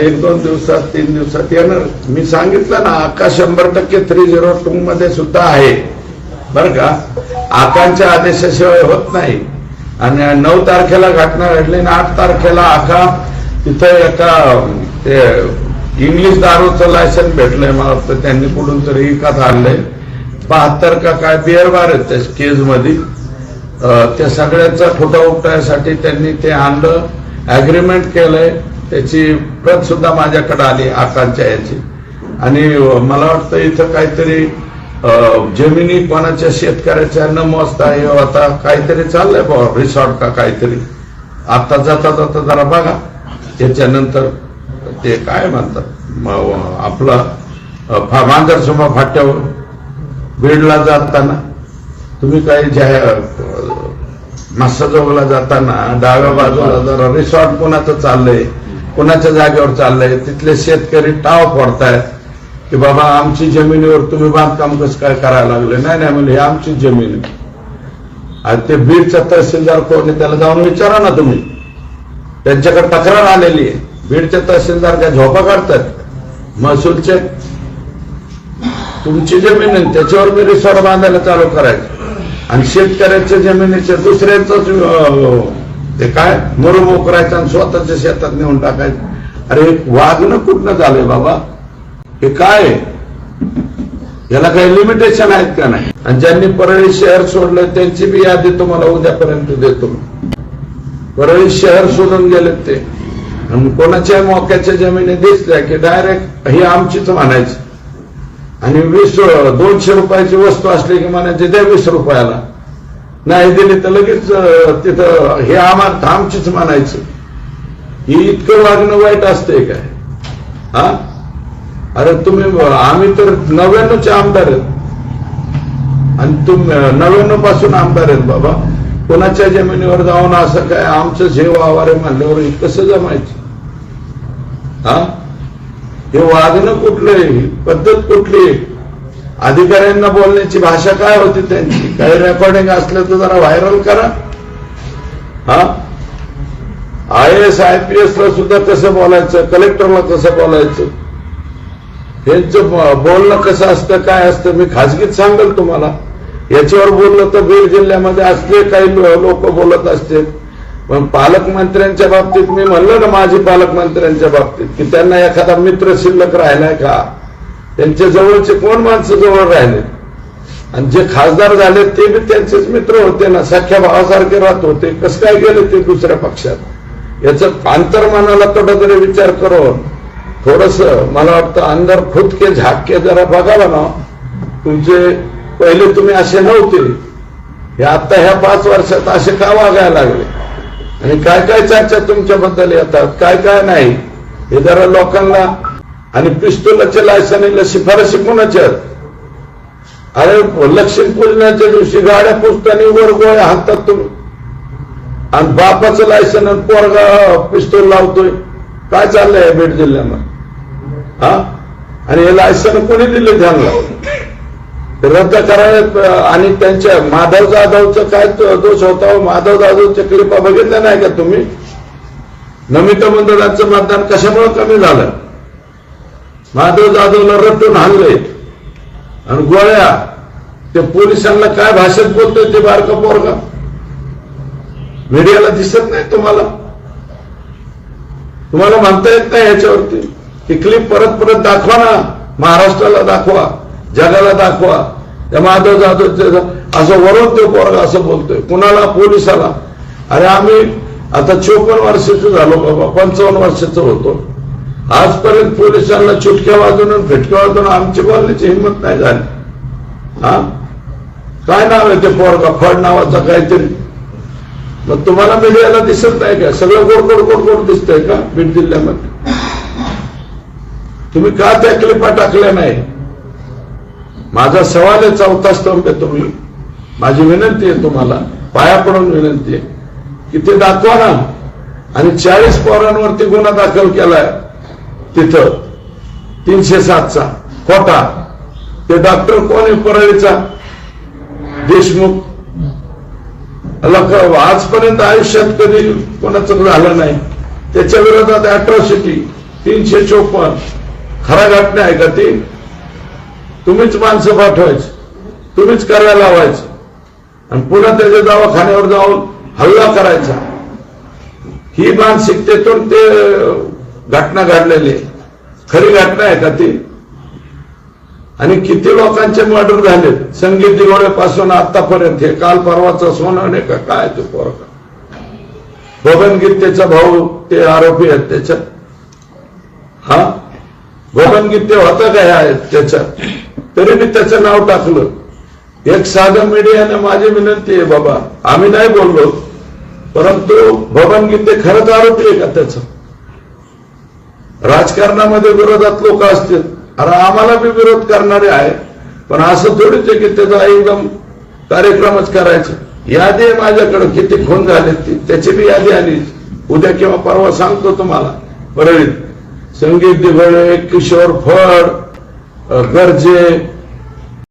एक दोन दिवसात तीन दिवसात येणार. मी सांगितलं ना आका शंभर टक्के थ्री झिरो टू मध्ये सुद्धा आहे. बर का? आकांच्या आदेशाशिवाय होत नाही. आणि नऊ तारखेला घटना घडली आणि आठ तारखेला आका तिथं एका ते इंग्लिश दारूचं लायसन भेटलंय मला वाटतं. त्यांनी कुठून तरी विकत आणलंय बहात्तर का काय बिअर बार आहेत त्या केजमध्ये त्या सगळ्याचा खोटा उपटायसाठी त्यांनी ते आणलं. अग्रीमेंट केलंय. त्याची प्रत सुद्धा माझ्याकडे आली आकांच्या याची. आणि मला वाटतं इथं काहीतरी जमिनी कोणाच्या शेतकऱ्याच्या न मोजता हे आता काहीतरी चाललंय बा रिसॉर्ट का काहीतरी. आता जाता जाता जरा बघा. त्याच्यानंतर ते काय म्हणतात म- आपलं फा मांजर समोर फाट्यावर बीडला जाताना तुम्ही काही जाहीर मस्साजोगला जाताना डाव्या बाजूला जरा रिसॉर्ट कोणाचं चाललंय. कोणाच्या जागेवर चाललंय? तिथले शेतकरी टाव फोडतायत की बाबा आमची जमिनीवर तुम्ही बांधकाम कसं काय करायला लागले? नाही नाही म्हणजे हे आमची जमीन आहे. आणि ते बीडचा तहसीलदार कोण आहे त्याला जाऊन विचारा ना तुम्ही. त्यांच्याकडे तक्रार आलेली आहे. बीडचे तहसीलदार काय झोपा काढतात? महसूलचे? तुमची जमीन आहे त्याच्यावर मी रिसॉर्ट बांधायला चालू करायचं. आणि शेतकऱ्याच्या जमिनीच्या दुसऱ्याच ते काय मुरुमो करायचं आणि स्वतःच्या शेतात नेऊन टाकायचं? अरे वागणं कुठनं झालंय बाबा? हे काय याला काही लिमिटेशन आहेत का नाही? आणि ज्यांनी परळी शहर सोडलं त्यांची बी यादी तुम्हाला उद्यापर्यंत देतो. परळी शहर सोडून गेले ते. आणि कोणाच्या मोक्याच्या जमिनी दिसल्या की डायरेक्ट ही आमचीच म्हणायची. आणि वीस दोनशे रुपयाची वस्तू असली की म्हणायची द्या वीस रुपयाला. नाही दिली तर लगेच तिथं हे आम्हाला आमचीच म्हणायचं. ही इतकं वागणं वाईट असतंय काय? हा? अरे तुम्ही आम्ही तर नव्याण्णवचे आमदार आहेत. आणि तुम्ही नव्याण्णवपासून आमदार आहेत बाबा. कोणाच्या जमिनीवर जाऊन असं काय आमचं जे वावर आहे म्हणल्यावर कसं जमायचं? हा? हे वागणं कुठलं आहे ही पद्धत कुठली आहे? अधिकाऱ्यांना बोलण्याची भाषा काय होती त्यांची? काही रेकॉर्डिंग असलं तर जरा व्हायरल करा. हा? I S I P S ला सुद्धा कसं बोलायचं कलेक्टरला कसं बोलायचं. यांचं बोलणं कसं असतं काय असतं मी खाजगीत सांगेल तुम्हाला. याच्यावर बोललं तर बीड जिल्ह्यामध्ये असले काही लोक बोलत असतील. पण पालकमंत्र्यांच्या बाबतीत मी म्हणलं ना माझी पालकमंत्र्यांच्या बाबतीत की त्यांना एखादा मित्र शिल्लक राहिलाय का? त्यांच्या जवळचे कोण माणसं जवळ राहिले? आणि जे खासदार झाले ते बी त्यांचेच मित्र होते ना. सख्या भावासारखे राहत होते. कसं काय गेले ते दुसऱ्या पक्षात? याचं अंतर्मनाला थोडा तरी विचार करून थोडस मला वाटतं अंदर खुदके झाके जरा बघावा ना. तुमचे पहिले तुम्ही असे नव्हते. हे आता ह्या पाच वर्षात असे का वागायला लागले? आणि काय काय चर्चा तुमच्याबद्दल येतात? काय काय नाही? हे जरा लोकांना आणि पिस्तुलाचे लायसनीला शिफारशी कोणाच्या अरे लक्ष्मी पूजनाच्या दिवशी गाड्या पुसताना वर गोळ्या हातात तुम्ही. आणि बापाचं लायसन आणि पोरगा पिस्तूल लावतोय. काय चाललंय या बीड जिल्ह्यामध्ये? हा? आणि हे लायसन कोणी दिले त्यांना? रद्द करायला आणि त्यांच्या माधव जाधवचं काय दोष होता? माधव जाधवच्या क्लिपा बघितल्या नाही का तुम्ही? नमिता मंडळाचं मतदान कशामुळे कमी झालं? माधव जाधवला रट्टून हाणले आणि गोळ्या ते पोलिसांना काय भाषेत बोलतोय ते बारका पोरगा? मीडियाला दिसत नाही तुम्हाला? तुम्हाला म्हणता येत नाही ह्याच्यावरती ही क्लिप परत परत दाखवा ना. महाराष्ट्राला दाखवा जगाला दाखवा. त्या माधव जाधव असं वरून ते पोरगा असं बोलतोय. कुणाला? पोलिसाला. अरे आम्ही आता चोपन्न वर्षाचं झालो बाबा पंचावन्न वर्षाचं होतो. आजपर्यंत पोलिसांना चुटक्या वाजवणं फिटक्या वाजवणं आमची बोलण्याची हिंमत नाही झाली. हा? काय नाव आहे ते पोरगा? फड नावाचा काहीतरी. मग तुम्हाला मीडियाला दिसत नाही का? सगळं गोड गोड गोड गोड दिसतंय का? बीड जिल्ह्यामध्ये. तुम्ही का त्या क्लिपा टाकल्या नाही? माझा सवाल आहे चौथा स्तंभ आहे तुम्ही. माझी विनंती आहे तुम्हाला. पाया पडून विनंती आहे. की ते दाखवा ना. आणि चाळीस पोरांवरती गुन्हा दाखल केलाय. तिथं. तीनशे सातचा. खोटा. ते डॉक्टर कोण आहे परळीचा? देशमुख. लक- आजपर्यंत आयुष्यात कधी कोणाचं झालं नाही. त्याच्या विरोधात अॅट्रॉसिटी तीनशे चोपन्न. खरा घटना आहे का ती? तुम्हीच माणसं पाठवायची. तुम्हीच करायला लावायचं. आणि पुन्हा त्याच्या दवाखान्यावर जाऊन हल्ला करायचा. ही मानसिकतेतून ते घटना घडलेली आहे. खरी घटना आहे का ती? आणि किती लोकांचे मर्डर झाले? संगीत दिवाळीपासून आतापर्यंत हे काल पर्वाचा सोनं नाही का? काय तू पोरका बबन भाऊ ते आरोपी आहेत त्याच्यात. हा? भोगनगीते होतं काय आहेत त्याच्यात? तरी मी त्याचं नाव टाकलं. एक साधं मीडियाने माझी विनंती आहे बाबा. आम्ही नाही बोललो. परंतु बबन खरंच आरोपी आहे का त्याचं? राजकारणामध्ये विरोधात लोक असतील. अरे आम्हाला बी विरोध करणारे आहे. पण असं थोडीच आहे की त्याचा एकदम कार्यक्रमच करायचा. यादी आहे माझ्याकडे. किती खून झाले ती. त्याची बी यादी आली. उद्या किंवा परवा सांगतो तुम्हाला. परळीत संगीत दिघोळे किशोर फड गरजे गर्जे